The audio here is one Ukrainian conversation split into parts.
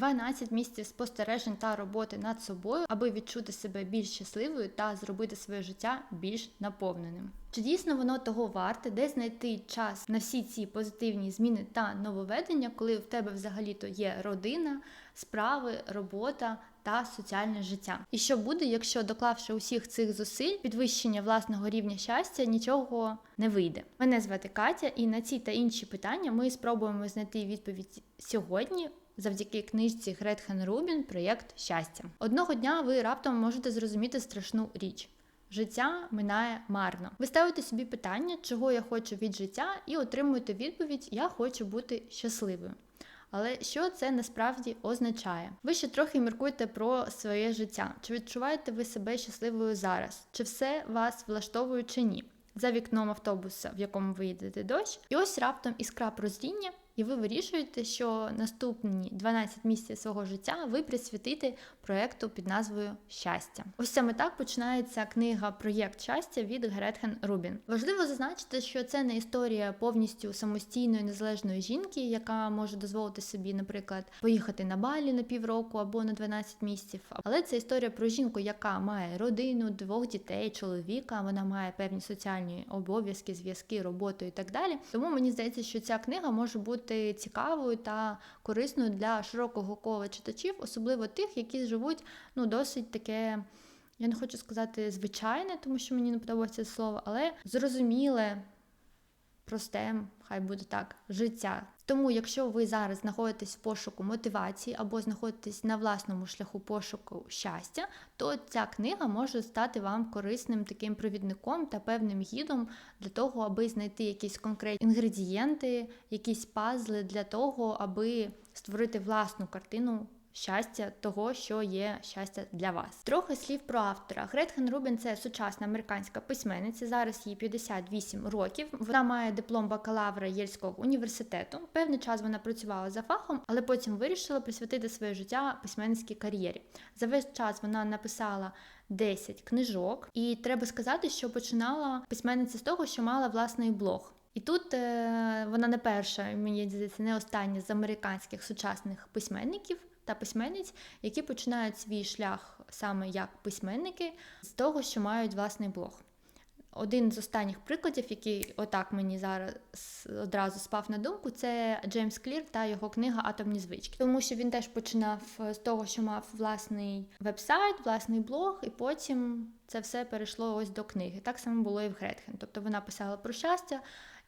12 місяців спостережень та роботи над собою, аби відчути себе більш щасливою та зробити своє життя більш наповненим. Чи дійсно воно того варте, де знайти час на всі ці позитивні зміни та нововведення, коли в тебе взагалі-то є родина, справи, робота та соціальне життя? І що буде, якщо доклавши усіх цих зусиль, підвищення власного рівня щастя нічого не вийде? Мене звати Катя, і на ці та інші питання ми спробуємо знайти відповідь сьогодні. Завдяки книжці Гретхен Рубін Проєкт щастя. Одного дня ви раптом можете зрозуміти страшну річ. Життя минає марно. Ви ставите собі питання, чого я хочу від життя, і отримуєте відповідь Я хочу бути щасливою. Але що це насправді означає? Ви ще трохи міркуєте про своє життя. Чи відчуваєте ви себе щасливою зараз? Чи все вас влаштовує чи ні? За вікном автобуса, в якому ви їдете дощ, і ось раптом іскра прозріння, і ви вирішуєте, що наступні 12 місяців свого життя ви присвятите проєкту під назвою Щастя. Ось саме так починається книга Проєкт щастя від Гретхен Рубін. Важливо зазначити, що це не історія повністю самостійної незалежної жінки, яка може дозволити собі, наприклад, поїхати на балі на півроку або на 12 місяців. Але це історія про жінку, яка має родину, двох дітей, чоловіка. Вона має певні соціальні обов'язки, зв'язки, роботу і так далі. Тому мені здається, що ця книга може бути цікавою та корисною для широкого кола читачів, особливо тих, які живуть ну, досить таке. Я не хочу сказати звичайне, тому що мені не подобається це слово, але зрозуміле, просте, хай буде так, життя. Тому, якщо ви зараз знаходитесь в пошуку мотивації або знаходитесь на власному шляху пошуку щастя, то ця книга може стати вам корисним таким провідником та певним гідом для того, аби знайти якісь конкретні інгредієнти, якісь пазли для того, аби створити власну картину щастя того, що є щастя для вас. Трохи слів про автора. Гретхен Рубін це сучасна американська письменниця. Зараз їй 58 років. Вона має диплом бакалавра Єльського університету. Певний час вона працювала за фахом, але потім вирішила присвятити своє життя письменницькій кар'єрі. За весь час вона написала 10 книжок, і треба сказати, що починала письменниця з того, що мала власний блог. І тут е, вона не перша, мені здається, не остання з американських сучасних письменників, та письменниць, які починають свій шлях саме як письменники, з того, що мають власний блог. Один з останніх прикладів, який отак мені зараз одразу спав на думку, це Джеймс Клір та його книга Атомні звички. Тому що він теж починав з того, що мав власний вебсайт, власний блог, і потім це все перейшло ось до книги. Так само було і в Гретхен. Тобто вона писала про щастя,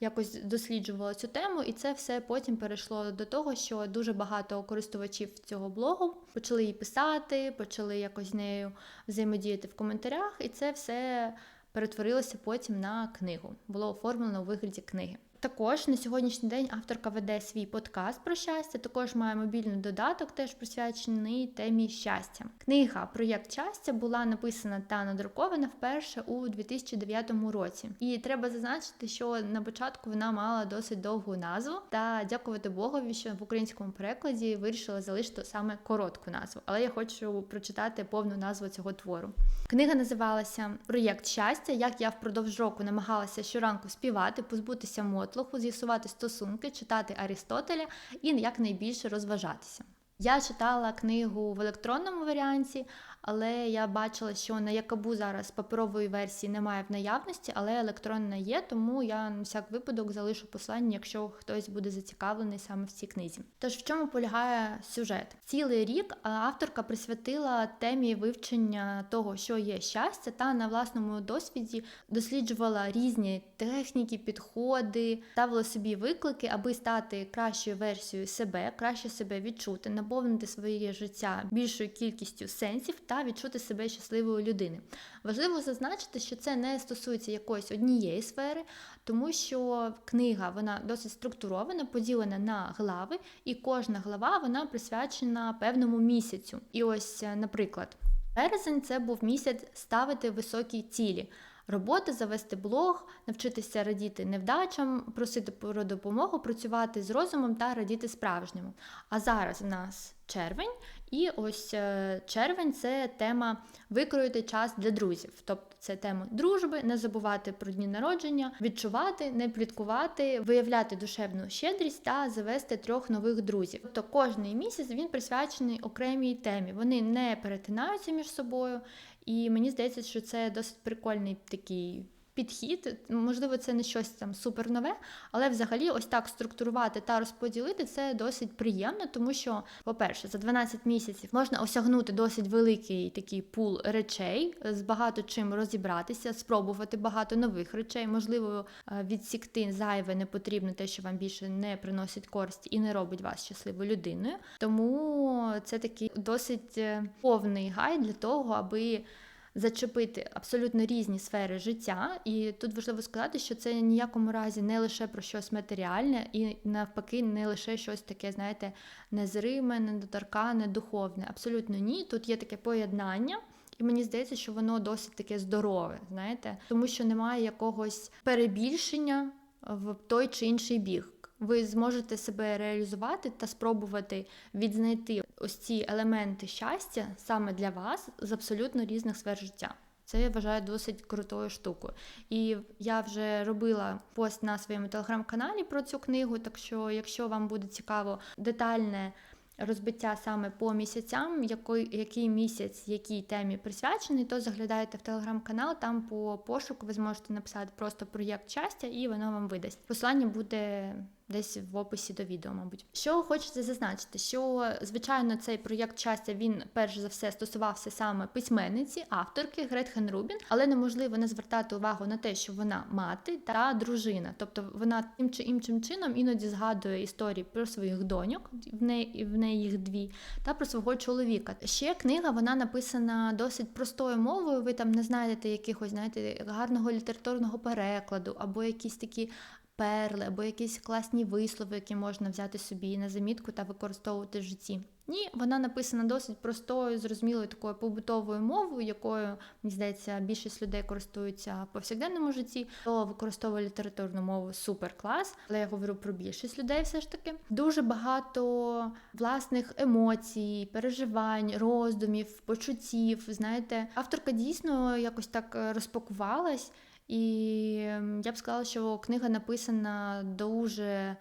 якось досліджувала цю тему, і це все потім перейшло до того, що дуже багато користувачів цього блогу почали її писати, почали якось з нею взаємодіяти в коментарях, і це все перетворилося потім на книгу. Було оформлено у вигляді книги. Також на сьогоднішній день авторка веде свій подкаст про щастя. Також має мобільний додаток, теж присвячений темі щастя. Книга Проєкт щастя була написана та надрукована вперше у 2009 році. І треба зазначити, що на початку вона мала досить довгу назву. Та дякувати Богові, що в українському перекладі вирішила залишити саме коротку назву. Але я хочу прочитати повну назву цього твору. Книга називалася Проєкт щастя. Як я впродовж року намагалася щоранку співати, позбутися мод мотлоху, з'ясувати стосунки, читати Арістотеля і якнайбільше розважатися. Я читала книгу в електронному варіанті, але я бачила, що на Якабу зараз паперової версії немає в наявності, але електронна є, тому я на всяк випадок залишу послання, якщо хтось буде зацікавлений саме в цій книзі. Тож в чому полягає сюжет? Цілий рік авторка присвятила темі вивчення того, що є щастя, та на власному досвіді досліджувала різні техніки, підходи, ставила собі виклики, аби стати кращою версією себе, краще себе відчути, наповнити своє життя більшою кількістю сенсів та відчути себе щасливою людини. Важливо зазначити, що це не стосується якоїсь однієї сфери, тому що книга вона досить структурована, поділена на глави, і кожна глава вона присвячена певному місяцю. І ось, наприклад, березень це був місяць ставити високі цілі. Робота, завести блог, навчитися радіти невдачам, просити про допомогу, працювати з розумом та радіти справжньому. А зараз в нас червень. І ось е, червень це тема викроїти час для друзів. Тобто це тема дружби, не забувати про дні народження, відчувати, не пліткувати, виявляти душевну щедрість та завести трьох нових друзів. Тобто кожний місяць він присвячений окремій темі. Вони не перетинаються між собою, і мені здається, що це досить прикольний такий підхід. Можливо, це не щось там супер нове, але взагалі ось так структурувати та розподілити це досить приємно, тому що, по-перше, за 12 місяців можна осягнути досить великий такий пул речей, з багато чим розібратися, спробувати багато нових речей, можливо, е, відсікти зайве не потрібно те, що вам більше не приносить користь і не робить вас щасливою людиною. Тому це такий досить е, повний гайд для того, аби зачепити абсолютно різні сфери життя, і тут важливо сказати, що це ніякому разі не лише про щось матеріальне, і навпаки, не лише щось таке, знаєте, незриме, недоторкане, духовне. Абсолютно ні. Тут є таке поєднання. І мені здається, що воно досить таке здорове, знаєте, тому що немає якогось перебільшення в той чи інший біг ви зможете себе реалізувати та спробувати відзнайти ось ці елементи щастя саме для вас з абсолютно різних сфер життя. Це я вважаю досить крутою штукою. І я вже робила пост на своєму телеграм-каналі про цю книгу. Так що, якщо вам буде цікаво детальне розбиття саме по місяцям, який який місяць, якій темі присвячений, то заглядайте в телеграм-канал, там по пошуку ви зможете написати просто проєкт щастя, і воно вам видасть. Посилання буде десь в описі до відео, мабуть. Що хочеться зазначити, що звичайно цей проєкт щастя він перш за все стосувався саме письменниці, авторки Гретхен Рубін, але неможливо не звертати увагу на те, що вона мати та дружина, тобто вона тим чи іншим чином іноді згадує історії про своїх доньок, в неї в неї їх дві, та про свого чоловіка. Ще книга вона написана досить простою мовою. Ви там не знайдете якихось, знаєте, гарного літературного перекладу або якісь такі перли або якісь класні вислови, які можна взяти собі на замітку та використовувати в житті. Ні, вона написана досить простою, зрозумілою такою побутовою мовою, якою, мені здається, більшість людей користуються в повсякденному житті, то використовує літературну мову супер клас. Але я говорю про більшість людей, все ж таки. Дуже багато власних емоцій, переживань, роздумів, почуттів. Знаєте, авторка дійсно якось так розпакувалась. І ем, я б сказала, що книга написана дуже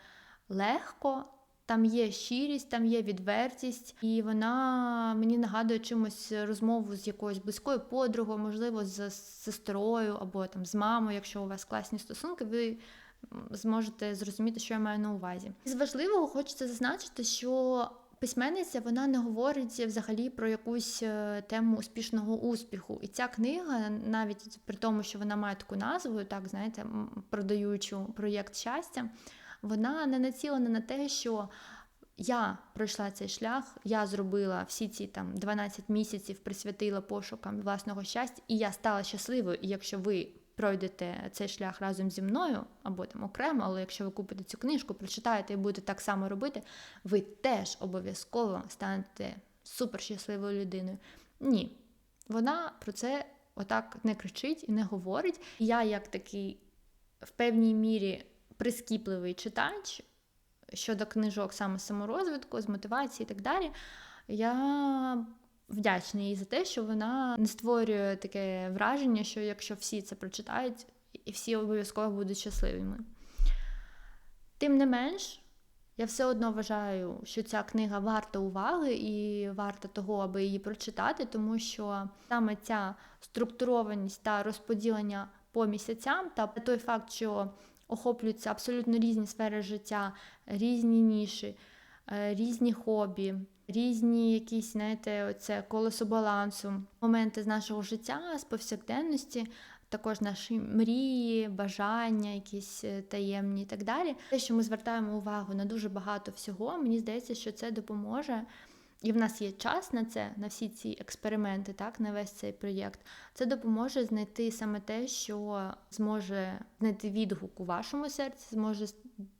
легко. Там є щирість, там є відвертість, і вона мені нагадує чимось розмову з якоюсь близькою подругою, можливо, з сестрою або там з мамою, якщо у вас класні стосунки, ви зможете зрозуміти, що я маю на увазі. З важливого хочеться зазначити, що письменниця вона не говорить взагалі про якусь е, тему успішного успіху. І ця книга, навіть при тому, що вона має таку назву, так знаєте, продаючу проєкт щастя, вона не націлена на те, що. Я пройшла цей шлях, я зробила всі ці там 12 місяців, присвятила пошукам власного щастя, і я стала щасливою. І якщо ви пройдете цей шлях разом зі мною, або там окремо, але якщо ви купите цю книжку, прочитаєте і будете так само робити, ви теж обов'язково станете суперщасливою людиною. Ні, вона про це отак не кричить і не говорить. Я, як такий в певній мірі прискіпливий читач щодо книжок саме саморозвитку, з мотивації і так далі, я вдячна їй за те, що вона не створює таке враження, що якщо всі це прочитають, і всі обов'язково будуть щасливими. Тим не менш, я все одно вважаю, що ця книга варта уваги і варта того, аби її прочитати, тому що саме ця структурованість та розподілення по місяцям, та той факт, що охоплюються абсолютно різні сфери життя, різні ніші, е, різні хобі різні якісь, знаєте, оце колесо балансу, моменти з нашого життя, з повсякденності. Також наші мрії, бажання, якісь е, таємні і так далі. Те, що ми звертаємо увагу на дуже багато всього, мені здається, що це допоможе, і в нас є час на це, на всі ці експерименти, так, на весь цей проєкт. Це допоможе знайти саме те, що зможе знайти відгук у вашому серці, зможе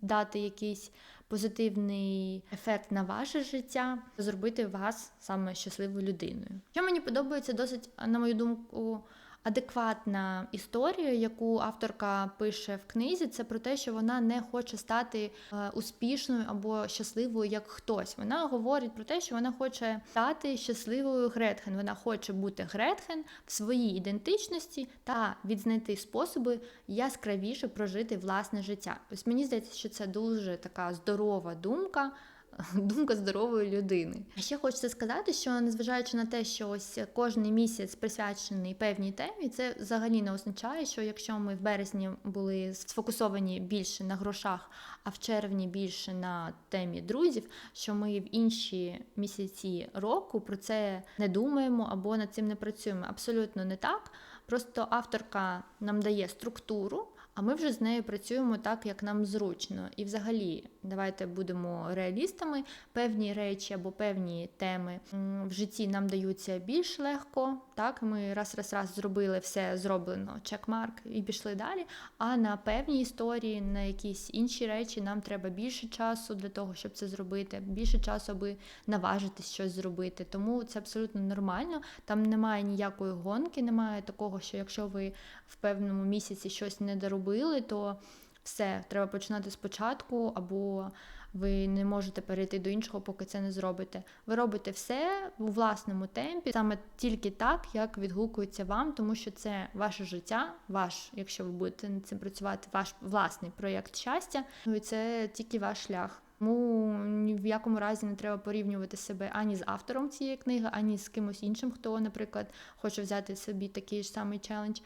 дати якийсь позитивний ефект на ваше життя, зробити вас саме щасливою людиною. Що мені подобається досить, на мою думку, адекватна історія, яку авторка пише в книзі, це про те, що вона не хоче стати е, успішною або щасливою як хтось. Вона говорить про те, що вона хоче стати щасливою Гретхен. Вона хоче бути Гретхен в своїй ідентичності та відзнайти способи яскравіше прожити власне життя. Ось мені здається, що це дуже така здорова думка. Думка здорової людини. А ще хочеться сказати, що незважаючи на те, що ось кожний місяць присвячений певній темі, це взагалі не означає, що якщо ми в березні були сфокусовані більше на грошах, а в червні більше на темі друзів, що ми в інші місяці року про це не думаємо або над цим не працюємо. Абсолютно не так. Просто авторка нам дає структуру. А ми вже з нею працюємо так, як нам зручно. І взагалі, давайте будемо реалістами. Певні речі або певні теми в житті нам даються більш легко. Так, ми раз, раз, раз зробили все зроблено, чекмарк і пішли далі. А на певні історії, на якісь інші речі, нам треба більше часу для того, щоб це зробити, більше часу, аби наважитись щось зробити. Тому це абсолютно нормально. Там немає ніякої гонки, немає такого, що якщо ви в певному місяці щось не доробили, то все, треба починати спочатку, або ви не можете перейти до іншого, поки це не зробите. Ви робите все у власному темпі, саме тільки так, як відгукується вам, тому що це ваше життя, ваш, якщо ви будете над цим працювати, ваш власний проєкт щастя, ну і це тільки ваш шлях. Тому ні в якому разі не треба порівнювати себе ані з автором цієї книги, ані з кимось іншим, хто, наприклад, хоче взяти собі такий ж самий челендж.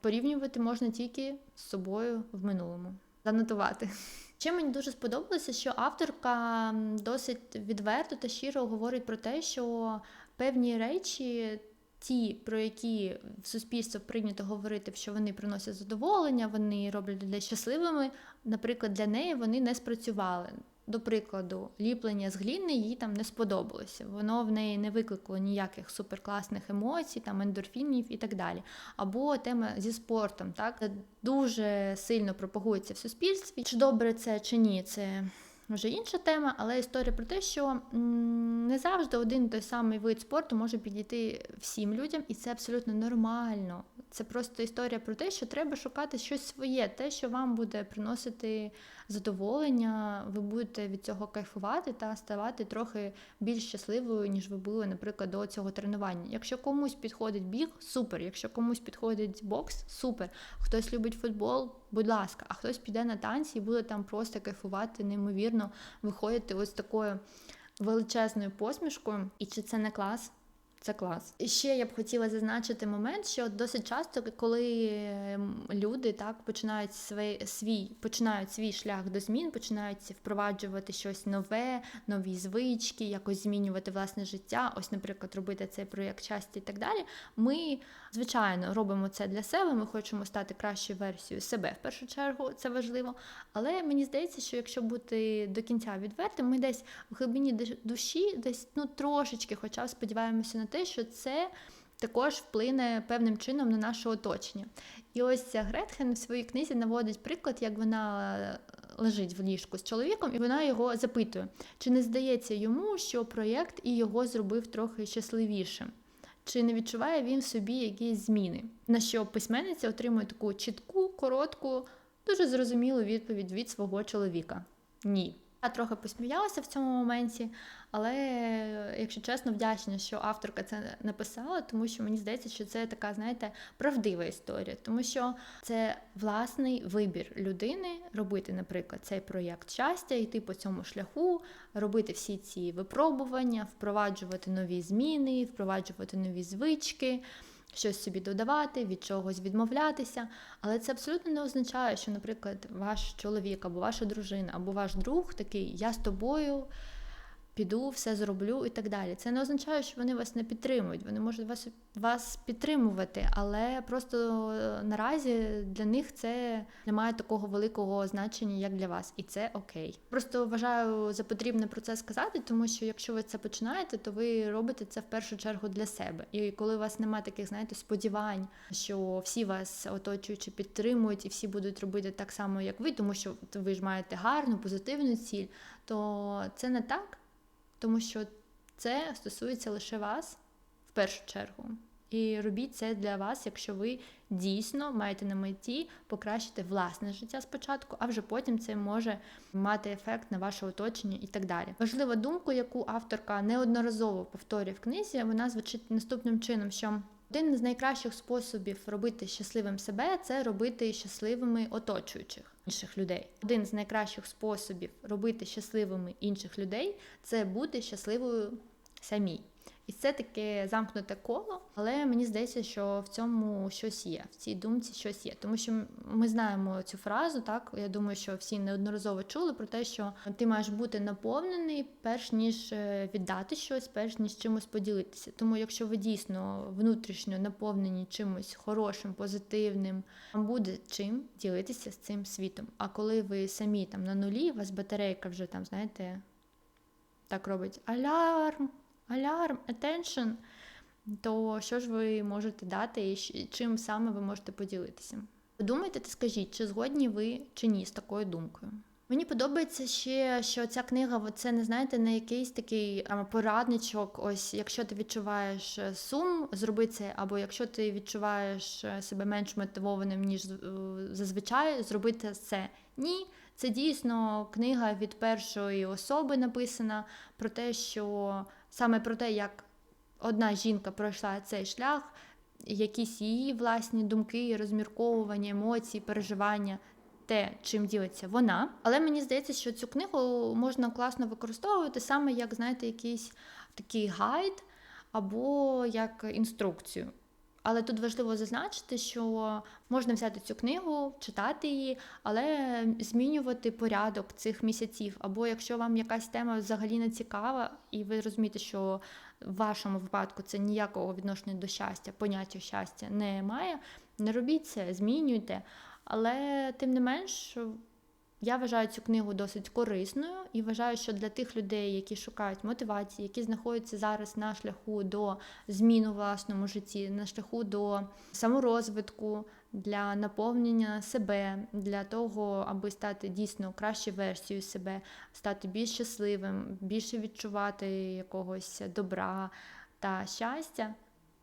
Порівнювати можна тільки з собою в минулому. Занотувати. Ще мені дуже сподобалося, що авторка досить відверто та щиро говорить про те, що певні речі. Ті, про які в суспільство прийнято говорити, що вони приносять задоволення, вони роблять людей щасливими. Наприклад, для неї вони не спрацювали. До прикладу, ліплення з гліни їй там не сподобалося. Воно в неї не викликало ніяких суперкласних емоцій, там ендорфінів і так далі. Або тема зі спортом, так це дуже сильно пропагується в суспільстві. Чи добре це чи ні, це вже інша тема, але історія про те, що не завжди один той самий вид спорту може підійти всім людям, і це абсолютно нормально. Це просто історія про те, що треба шукати щось своє, те, що вам буде приносити задоволення, ви будете від цього кайфувати та ставати трохи більш щасливою, ніж ви були, наприклад, до цього тренування. Якщо комусь підходить біг, супер. Якщо комусь підходить бокс, супер. Хтось любить футбол, будь ласка, а хтось піде на танці і буде там просто кайфувати, неймовірно, виходити ось такою величезною посмішкою. І чи це не клас? Це клас. І ще я б хотіла зазначити момент, що досить часто, коли люди так починають свій, свій починають свій шлях до змін, починають впроваджувати щось нове, нові звички, якось змінювати власне життя. Ось, наприклад, робити цей проєкт щастя і так далі. Ми, звичайно, робимо це для себе. Ми хочемо стати кращою версією себе в першу чергу, це важливо. Але мені здається, що якщо бути до кінця відвертим, ми десь в глибині душі, десь ну трошечки, хоча сподіваємося на те, що це також вплине певним чином на наше оточення. І ось Гретхен в своїй книзі наводить приклад, як вона лежить в ліжку з чоловіком, і вона його запитує, чи не здається йому, що проєкт і його зробив трохи щасливішим. Чи не відчуває він в собі якісь зміни? На що письменниця отримує таку чітку, коротку, дуже зрозумілу відповідь від свого чоловіка? Ні. Я трохи посміялася в цьому моменті, але, якщо чесно, вдячна, що авторка це написала, тому що мені здається, що це така, знаєте, правдива історія, тому що це власний вибір людини робити, наприклад, цей проєкт щастя, йти по цьому шляху, робити всі ці випробування, впроваджувати нові зміни, впроваджувати нові звички щось собі додавати, від чогось відмовлятися. Але це абсолютно не означає, що, наприклад, ваш чоловік або ваша дружина, або ваш друг такий я з тобою піду, все зроблю і так далі. Це не означає, що вони вас не підтримують. Вони можуть вас вас підтримувати, але просто е, наразі для них це не має такого великого значення, як для вас, і це окей. Просто вважаю за потрібне про це сказати, тому що якщо ви це починаєте, то ви робите це в першу чергу для себе. І коли у вас немає таких, знаєте, сподівань, що всі вас оточуючи підтримують і всі будуть робити так само, як ви, тому що ви ж маєте гарну, позитивну ціль, то це не так тому що це стосується лише вас в першу чергу. І робіть це для вас, якщо ви дійсно маєте на меті покращити власне життя спочатку, а вже потім це може мати ефект на ваше оточення і так далі. Важлива думка, яку авторка неодноразово повторює в книзі, вона звучить наступним чином, що один з найкращих способів робити щасливим себе це робити щасливими оточуючих інших людей. Один з найкращих способів робити щасливими інших людей це бути щасливою самій. І це таке замкнуте коло, але мені здається, що в цьому щось є, в цій думці щось є. Тому що ми знаємо цю фразу, так я думаю, що всі неодноразово чули про те, що ти маєш бути наповнений, перш ніж е, віддати щось, перш ніж чимось поділитися. Тому, якщо ви дійсно внутрішньо наповнені чимось хорошим, позитивним, вам буде чим ділитися з цим світом. А коли ви самі там на нулі, у вас батарейка вже там, знаєте, так робить алярм алярм, attention, то що ж ви можете дати і чим саме ви можете поділитися? Подумайте та скажіть, чи згодні ви чи ні з такою думкою. Мені подобається ще, що ця книга це не знаєте, не якийсь такий порадничок. Ось якщо ти відчуваєш е, сум, зроби це, або якщо ти відчуваєш е, себе менш мотивованим, ніж е, зазвичай, зробити це. Ні, це дійсно книга від першої особи написана про те, що саме про те, як одна жінка пройшла цей шлях, якісь її власні думки, розмірковування, емоції, переживання. Те, чим ділиться вона, але мені здається, що цю книгу можна класно використовувати саме як, знаєте, якийсь такий гайд або як інструкцію. Але тут важливо зазначити, що можна взяти цю книгу, читати її, але змінювати порядок цих місяців. Або якщо вам якась тема взагалі не цікава, і ви розумієте, що в вашому випадку це ніякого відношення до щастя, поняття щастя не має, не робіть це, змінюйте. Але тим не менш, я вважаю цю книгу досить корисною і вважаю, що для тих людей, які шукають мотивації, які знаходяться зараз на шляху до змін у власному житті, на шляху до саморозвитку, для наповнення себе, для того, аби стати дійсно кращою версією себе, стати більш щасливим, більше відчувати якогось добра та щастя.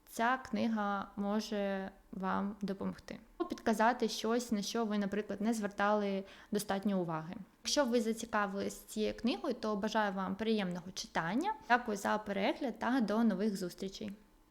Ця книга може вам допомогти. Підказати щось, на що ви, наприклад, не звертали достатньо уваги. Якщо ви зацікавились цією книгою, то бажаю вам приємного читання. Дякую за перегляд та до нових зустрічей.